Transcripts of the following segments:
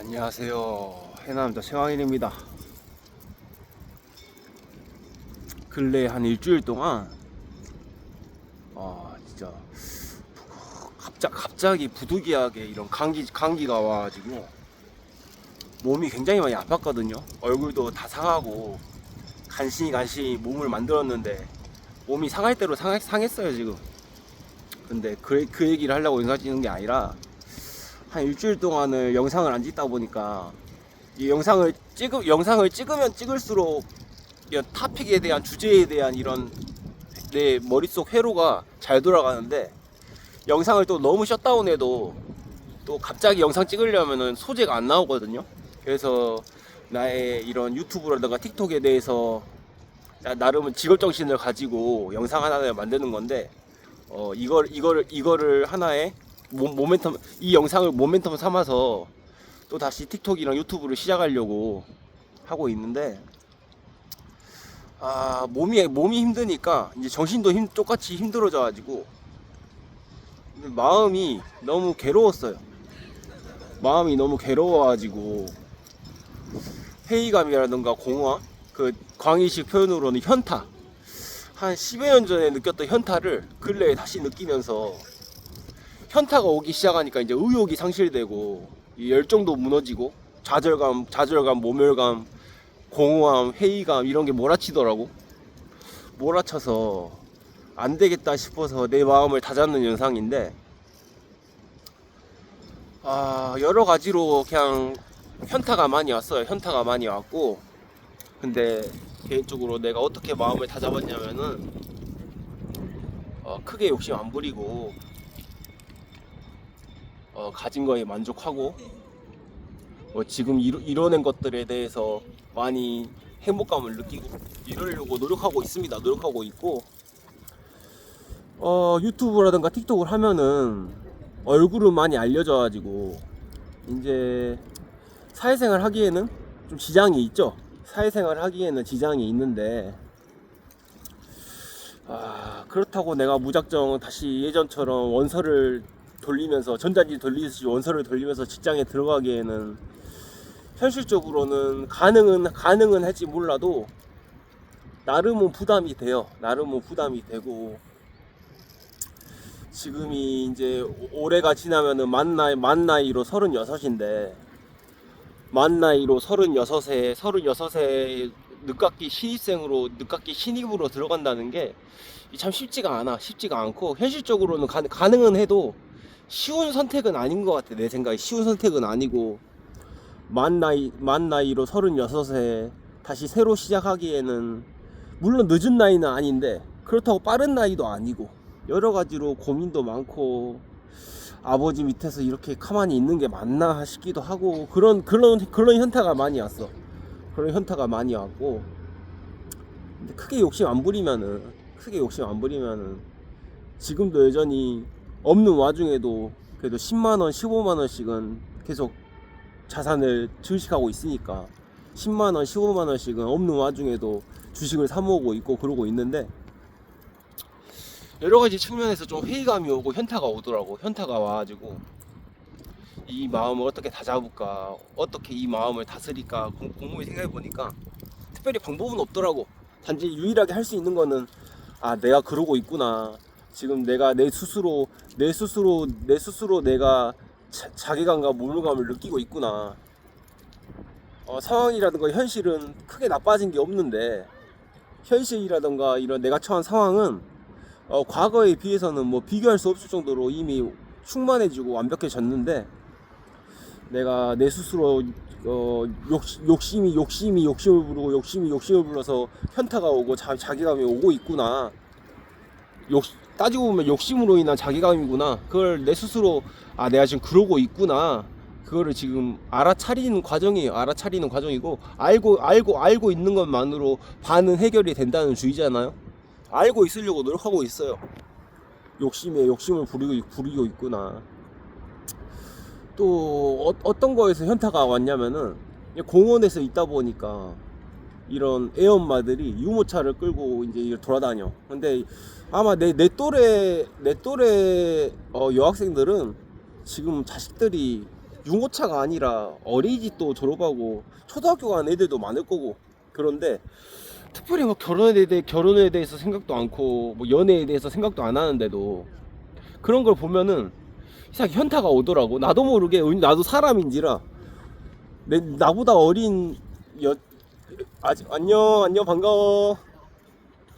안녕하세요. 해남자 최광일입니다. 근래 한 일주일 동안 아 진짜 갑자, 갑자기 부득이하게 이런 감기 감기가 와가지고 몸이 굉장히 많이 아팠거든요. 얼굴도 다 상하고 간신히 간신히 몸을 만들었는데 몸이 상할 대로 상, 상했어요 지금. 근데 그, 그 얘기를 하려고 찍는 게 아니라 한 일주일 동안을 영상을 안 찍다 보니까 이 영상을 찍으 영상을 찍으면 찍을수록 이 타픽에 대한 주제에 대한 이런 내 머릿속 회로가 잘 돌아가는데 영상을 또 너무 셧다운해도 또 갑자기 영상 찍으려면은 소재가 안 나오거든요. 그래서 나의 이런 유튜브라든가 틱톡에 대해서 나- 나름은 직업 정신을 가지고 영상 하나를 만드는 건데 어 이걸 이거를 이거를 하나의 모, 모멘텀 이 영상을 모멘텀 삼아서 또 다시 틱톡이랑 유튜브를 시작하려고 하고 있는데 아 몸이 몸이 힘드니까 이제 정신도 힘 똑같이 힘들어져 가지고 마음이 너무 괴로웠어요. 마음이 너무 괴로워 가지고 회의감이라든가 공허 그 광의식 표현으로는 현타 한 10여 년 전에 느꼈던 현타를 근래에 다시 느끼면서 현타가 오기 시작하니까 이제 의욕이 상실되고 이 열정도 무너지고 좌절감, 좌절감, 모멸감, 공허함, 회의감 이런 게 몰아치더라고. 몰아쳐서 안 되겠다 싶어서 내 마음을 다잡는 영상인데 아 여러 가지로 그냥 현타가 많이 왔어요. 현타가 많이 왔고 근데 개인적으로 내가 어떻게 마음을 다잡았냐면은 어, 크게 욕심 안 부리고 어, 가진 거에 만족하고 뭐 지금 이루, 이뤄낸 것들에 대해서 많이 행복감을 느끼고 이러려고 노력하고 있습니다. 노력하고 있고 어, 유튜브라든가 틱톡을 하면은 얼굴은 많이 알려져가지고 이제 사회생활 하기에는 좀 지장이 있죠. 사회생활 하기에는 지장이 있는데 아 그렇다고 내가 무작정 다시 예전처럼 원서를 돌리면서 전자지 돌리듯이 원서를 돌리면서 직장에 들어가기에는 현실적으로는 가능은 가능은 할지 몰라도 나름은 부담이 돼요. 나름은 부담이 되고 지금이 이제 올해가 지나면은 만 나이 만 나이로 36인데 만 나이로 36세 36세 늦깎이 신입생으로 늦깎이 신입으로 들어간다는 게 참 쉽지가 않아 쉽지가 않고 현실적으로는 가, 가능은 해도 쉬운 선택은 아닌 것 같아 내 생각에. 쉬운 선택은 아니고 만 나이 만 나이로 36세 다시 새로 시작하기에는 물론 늦은 나이는 아닌데 그렇다고 빠른 나이도 아니고 여러 가지로 고민도 많고 아버지 밑에서 이렇게 가만히 있는 게 맞나 싶기도 하고 그런 그런 그런 현타가 많이 왔어. 그런 현타가 많이 왔고 근데 크게 욕심 안 부리면은 크게 욕심 안 부리면은 지금도 여전히 없는 와중에도 그래도 10만 원, 15만 원씩은 계속 자산을 증식하고 있으니까 10만 원, 15만 원씩은 없는 와중에도 주식을 사 모으고 있고 그러고 있는데 여러 가지 측면에서 좀 회의감이 오고 현타가 오더라고. 현타가 와가지고 이 마음을 어떻게 다잡을까, 어떻게 이 마음을 다스릴까 공- 곰곰이 생각해 보니까 특별히 방법은 없더라고. 단지 유일하게 할 수 있는 거는 아 내가 그러고 있구나. 지금 내가 내 스스로 내 스스로 내 스스로 내가 자, 자괴감과 모멸감을 느끼고 있구나. 어, 상황이라든가 현실은 크게 나빠진 게 없는데 현실이라든가 이런 내가 처한 상황은 어, 과거에 비해서는 뭐 비교할 수 없을 정도로 이미 충만해지고 완벽해졌는데 내가 내 스스로 어, 욕, 욕심이 욕심이 욕심을 부르고 욕심이 욕심을 불러서 현타가 오고 자, 자괴감이 오고 있구나 욕, 따지고 보면 욕심으로 인한 자괴감이구나 그걸 내 스스로 아 내가 지금 그러고 있구나 그거를 지금 알아차리는 과정이에요 알아차리는 과정이고 알고 알고 알고 있는 것만으로 반은 해결이 된다는 주의잖아요 알고 있으려고 노력하고 있어요. 욕심에 욕심을 부리고, 부리고 있구나. 또 어, 떤 거에서 현타가 왔냐면은 공원에서 있다 보니까 이런 애엄마들이 유모차를 끌고 이제 돌아다녀. 근데 아마 내, 내 또래 내 또래 어, 여학생들은 지금 자식들이 유모차가 아니라 어린이집도 졸업하고 초등학교 간 애들도 많을 거고. 그런데 특별히 뭐 결혼에 대해 결혼에 대해서 생각도 않고 뭐 연애에 대해서 생각도 안 하는데도 그런 걸 보면은 이상 현타가 오더라고. 나도 모르게 은- 나도 사람인지라. 내 나보다 어린 여 아직 안녕 안녕 반가워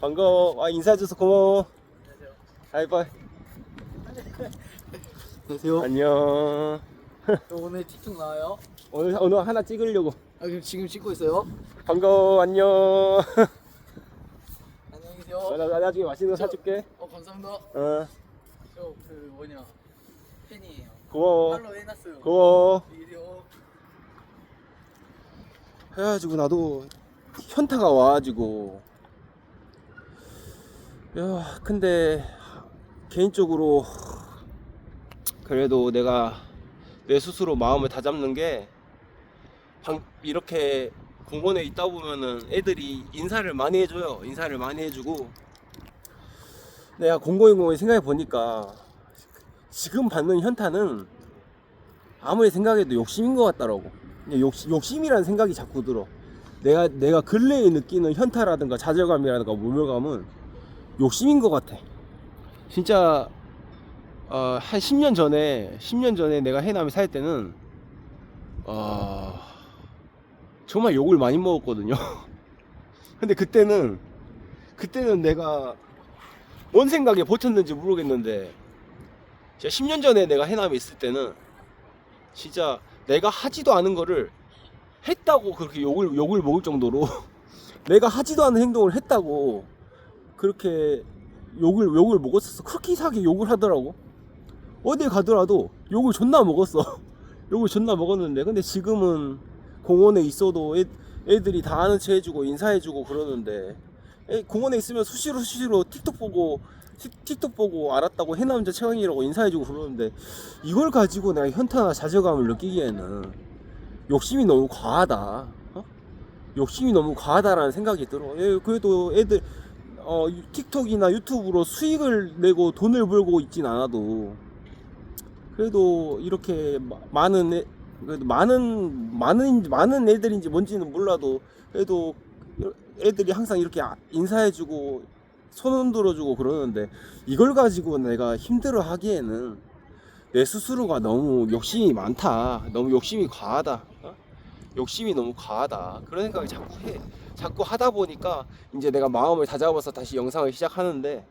반가워 아 인사해줘서 고마워 하이파이 안녕하세요. 안녕 저 오늘 틱톡 나와요? 오늘 오늘 하나 찍으려고 아 그럼 지금 찍고 있어요? 반가워 안녕 안녕히 나, 계세요. 나 나중에 맛있는 거 사줄게 어 감사합니다. 어 저 그 뭐냐 팬이에요. 고마워 팔로우 해놨어요. 고마워. 해가지고 나도 현타가 와가지고. 야 근데 개인적으로 그래도 내가 내 스스로 마음을 다잡는 게 방- 이렇게 공원에 있다 보면은 애들이 인사를 많이 해줘요. 인사를 많이 해주고. 내가 공공인공원 생각해 보니까 지금 받는 현타는 아무리 생각해도 욕심인 것 같더라고 욕심, 욕심이라는 생각이 자꾸 들어. 내가 내가 근래에 느끼는 현타라든가 좌절감이라든가 모멸감은 욕심인 것 같아. 진짜 어, 한 10년 전에 10년 전에 내가 해남에 살 때는 어, 정말 욕을 많이 먹었거든요. 근데 그때는 그때는 내가 뭔 생각에 버텼는지 모르겠는데 진짜 10년 전에 내가 해남에 있을 때는 진짜 내가 하지도 않은 거를 했다고 그렇게 욕을 욕을 먹을 정도로 내가 하지도 않은 행동을 했다고 그렇게 욕을 욕을 먹었었어. 그렇게 이상하게 욕을 하더라고. 어디 가더라도 욕을 존나 먹었어. 욕을 존나 먹었는데 근데 지금은 공원에 있어도 애, 애들이 다 아는 체 해주고 인사해주고 그러는데 애, 공원에 있으면 수시로 수시로 틱톡 보고 틱- 틱톡 보고 알았다고 해남자 최강이라고 인사해주고 그러는데 이걸 가지고 내가 현타나 좌절감을 느끼기에는 욕심이 너무 과하다. 어? 욕심이 너무 과하다라는 생각이 들어. 예, 그래도 애들 어, 유- 틱톡이나 유튜브로 수익을 내고 돈을 벌고 있진 않아도 그래도 이렇게 마- 많은 애, 그래도 많은 많은 많은 애들인지 뭔지는 몰라도 그래도 애들이 항상 이렇게 아- 인사해주고 손 흔들어주고 그러는데 이걸 가지고 내가 힘들어 하기에는 내 스스로가 너무 욕심이 많다. 너무 욕심이 과하다. 어? 욕심이 너무 과하다. 그런 생각을 자꾸 해. 자꾸 하다 보니까 이제 내가 마음을 다잡아서 다시 영상을 시작하는데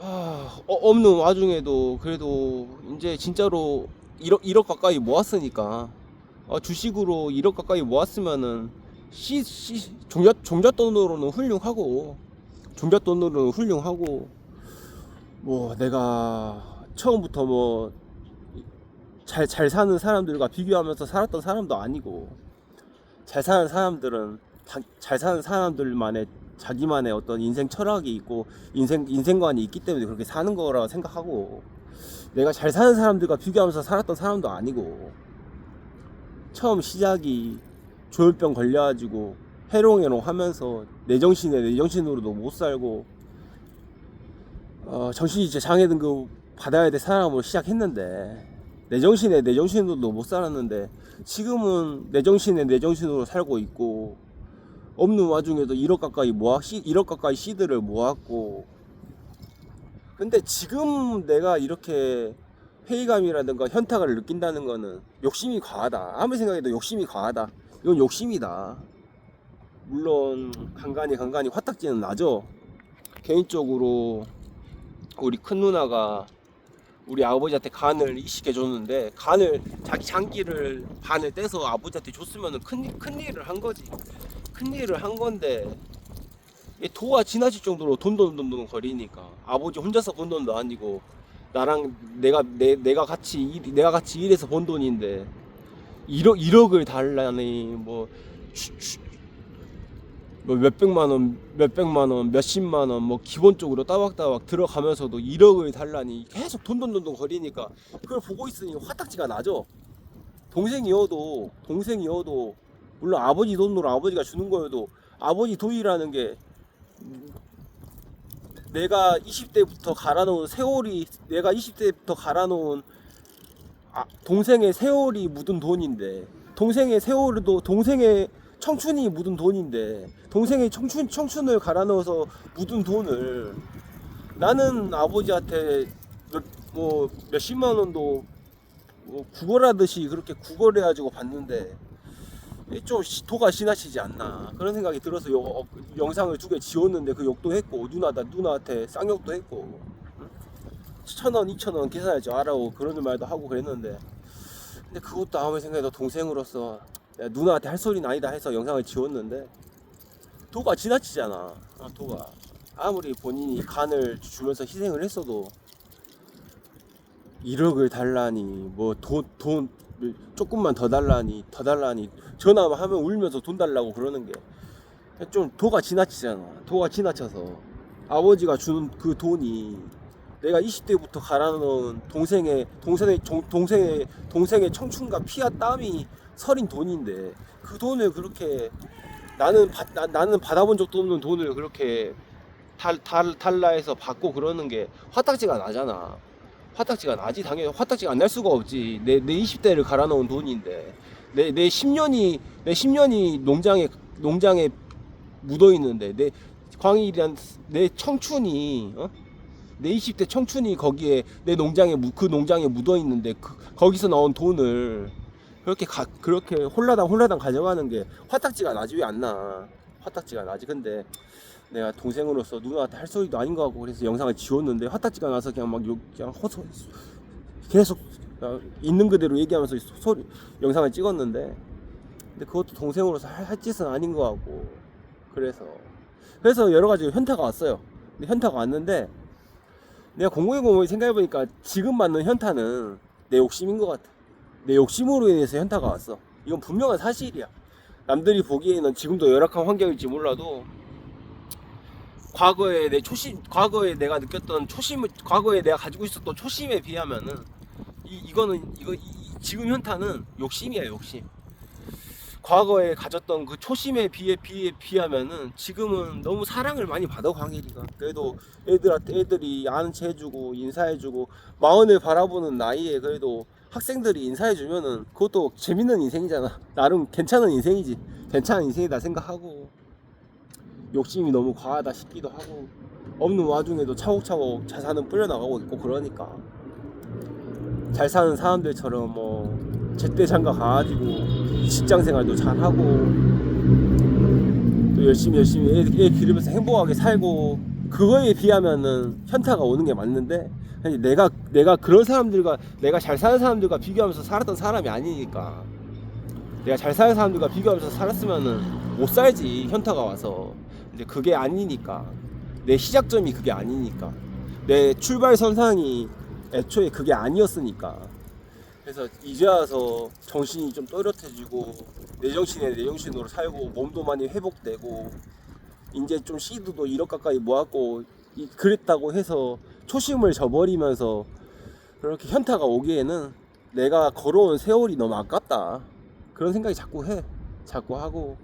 아, 어, 없는 와중에도 그래도 이제 진짜로 1억, 1억 가까이 모았으니까 어, 주식으로 1억 가까이 모았으면은 시, 시, 종잣, 종잣돈으로는 훌륭하고 종잣돈으로는 훌륭하고 뭐 내가 처음부터 뭐 잘 잘 사는 사람들과 비교하면서 살았던 사람도 아니고 잘 사는 사람들은 다- 잘 사는 사람들만의 자기만의 어떤 인생 철학이 있고 인생 인생관이 있기 때문에 그렇게 사는 거라고 생각하고 내가 잘 사는 사람들과 비교하면서 살았던 사람도 아니고 처음 시작이 조울병 걸려가지고 해롱해롱 하면서 내 정신에 내 정신으로도 못 살고 어, 정신이 이제 장애 등급 받아야 될 사람으로 시작했는데 내 정신에 내 정신으로도 못 살았는데 지금은 내 정신에 내 정신으로 살고 있고 없는 와중에도 1억 가까이 모아 시, 1억 가까이 시드를 모았고 근데 지금 내가 이렇게 회의감이라든가 현타를 느낀다는 거는 욕심이 과하다. 아무리 생각해도 욕심이 과하다. 이건 욕심이다. 물론 간간히 간간히 화딱지는 나죠. 개인적으로 우리 큰 누나가 우리 아버지한테 간을 이식해 줬는데 간을 자기 장기를 반을 떼서 아버지한테 줬으면 큰, 큰 일을 한 거지. 큰 일을 한 건데 이 도가 지나칠 정도로 돈돈돈돈 거리니까 아버지 혼자서 번 돈도 아니고 나랑 내가 내, 내가 같이 일, 내가 같이 일해서 번 돈인데 1억 1억을 달라니 뭐 주- 주- 뭐 몇백만 원, 몇백만 원, 몇십만 원, 뭐 기본적으로 따박따박 들어가면서도 1억을 달라니 계속 돈돈돈돈 거리니까 그걸 보고 있으니 화딱지가 나죠. 동생이어도 동생이어도 물론 아버지 돈으로 아버지가 주는 거여도 아버지 돈이라는 게 내가 20대부터 갈아놓은 세월이 내가 20대부터 갈아놓은 아, 동생의 세월이 묻은 돈인데 동생의 세월도 동생의 청춘이 묻은 돈인데 동생의 청춘 청춘을 갈아 넣어서 묻은 돈을 나는 아버지한테 몇, 뭐 몇십만 원도 뭐 구걸하듯이 그렇게 구걸해가지고 봤는데 좀 시- 도가 지나치지 않나. 그런 생각이 들어서 요, 어, 영상을 두 개 지웠는데 그 욕도 했고 누나다 누나한테 쌍욕도 했고 천 원, 이천 원 계산하지 말라고 그런 말도 하고 그랬는데. 근데 그것도 아무리 생각해도 동생으로서 야, 누나한테 할 소리는 아니다 해서 영상을 지웠는데 도가 지나치잖아. 아, 도가. 아무리 본인이 간을 주면서 희생을 했어도 1억을 달라니 뭐 돈 돈 조금만 더 달라니 더 달라니 전화하면 울면서 돈 달라고 그러는 게 좀 도가 지나치잖아 도가 지나쳐서 아버지가 주는 그 돈이 내가 20대부터 갈아 넣은 동생의 동생의 종- 동생의 동생의 청춘과 피와 땀이 서린 돈인데 그 돈을 그렇게 나는 받 나, 나는 받아본 적도 없는 돈을 그렇게 달, 달, 달라해서 받고 그러는 게 화딱지가 나잖아. 화딱지가 나지 당연히 화딱지가 안 날 수가 없지. 내, 내 20대를 갈아 넣은 돈인데 내, 내 10년이 내 10년이 농장에 농장에 묻어 있는데 내 광일이란 내 청춘이 어? 내 20대 청춘이 거기에 내 농장에 무- 그 농장에 묻어 있는데 그, 거기서 나온 돈을 그렇게 가, 그렇게 홀라당 홀라당 가져가는 게 화딱지가 나지 왜 안 나? 화딱지가 나지. 근데 내가 동생으로서 누나한테 할 소리도 아닌 것 같고 그래서 영상을 지웠는데 화딱지가 나서 그냥 막 욕, 그냥 허소 계속 어, 있는 그대로 얘기하면서 소- 소리 영상을 찍었는데 근데 그것도 동생으로서 할, 할 짓은 아닌 것 같고 그래서 그래서 여러 가지 현타가 왔어요. 근데 현타가 왔는데 내가 공공의공을 생각해보니까 지금 맞는 현타는 내 욕심인 것 같아. 내 욕심으로 인해서 현타가 왔어. 이건 분명한 사실이야. 남들이 보기에는 지금도 열악한 환경일지 몰라도 과거에 내 초심, 과거에 내가 느꼈던 초심을, 과거에 내가 가지고 있었던 초심에 비하면은 이 이거는 이거 이- 이 지금 현타는 욕심이야 욕심. 과거에 가졌던 그 초심에 비해 비해 비하면은 지금은 너무 사랑을 많이 받아 광일이가. 그래도 애들한테 애들이 아는 체 해주고 인사해주고 마흔을 바라보는 나이에 그래도 학생들이 인사해주면은 그것도 재밌는 인생이잖아. 나름 괜찮은 인생이지. 괜찮은 인생이다 생각하고 욕심이 너무 과하다 싶기도 하고 없는 와중에도 차곡차곡 자산은 뿌려나가고 있고 그러니까 잘 사는 사람들처럼 뭐 제때 장가 가가지고 직장 생활도 잘하고 또 열심히 열심히 애, 애 기르면서 행복하게 살고 그거에 비하면은 현타가 오는 게 맞는데 내가 내가 그런 사람들과 내가 잘 사는 사람들과 비교하면서 살았던 사람이 아니니까 내가 잘 사는 사람들과 비교하면서 살았으면은 못 살지 현타가 와서 근데 그게 아니니까. 내 시작점이 그게 아니니까. 내 출발 선상이 애초에 그게 아니었으니까. 그래서 이제 와서 정신이 좀 또렷해지고 내 정신에 내 정신으로 살고 몸도 많이 회복되고 이제 좀 시드도 1억 가까이 모았고 이- 그랬다고 해서 초심을 저버리면서 그렇게 현타가 오기에는 내가 걸어온 세월이 너무 아깝다. 그런 생각이 자꾸 해. 자꾸 하고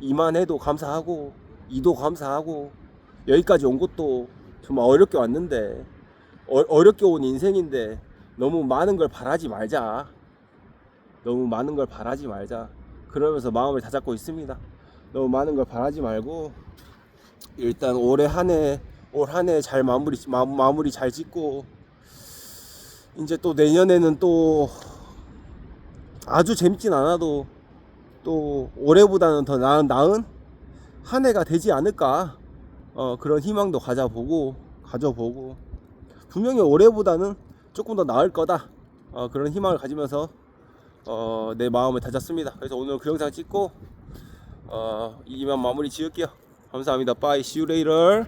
이만해도 감사하고 이도 감사하고 여기까지 온 것도 정말 어렵게 왔는데 어, 어렵게 온 인생인데 너무 많은 걸 바라지 말자. 너무 많은 걸 바라지 말자. 그러면서 마음을 다잡고 있습니다. 너무 많은 걸 바라지 말고 일단 올해 한 해 올 한 해 잘 마무리 마, 마무리 잘 짓고 이제 또 내년에는 또 아주 재밌진 않아도 또 올해보다는 더 나은 나은 한 해가 되지 않을까 어, 그런 희망도 가져보고 가져보고 분명히 올해보다는 조금 더 나을 거다 어, 그런 희망을 가지면서 어, 내 마음을 다잡습니다. 그래서 오늘 그 영상 찍고 어, 이만 마무리 지을게요. 감사합니다. 빠이 later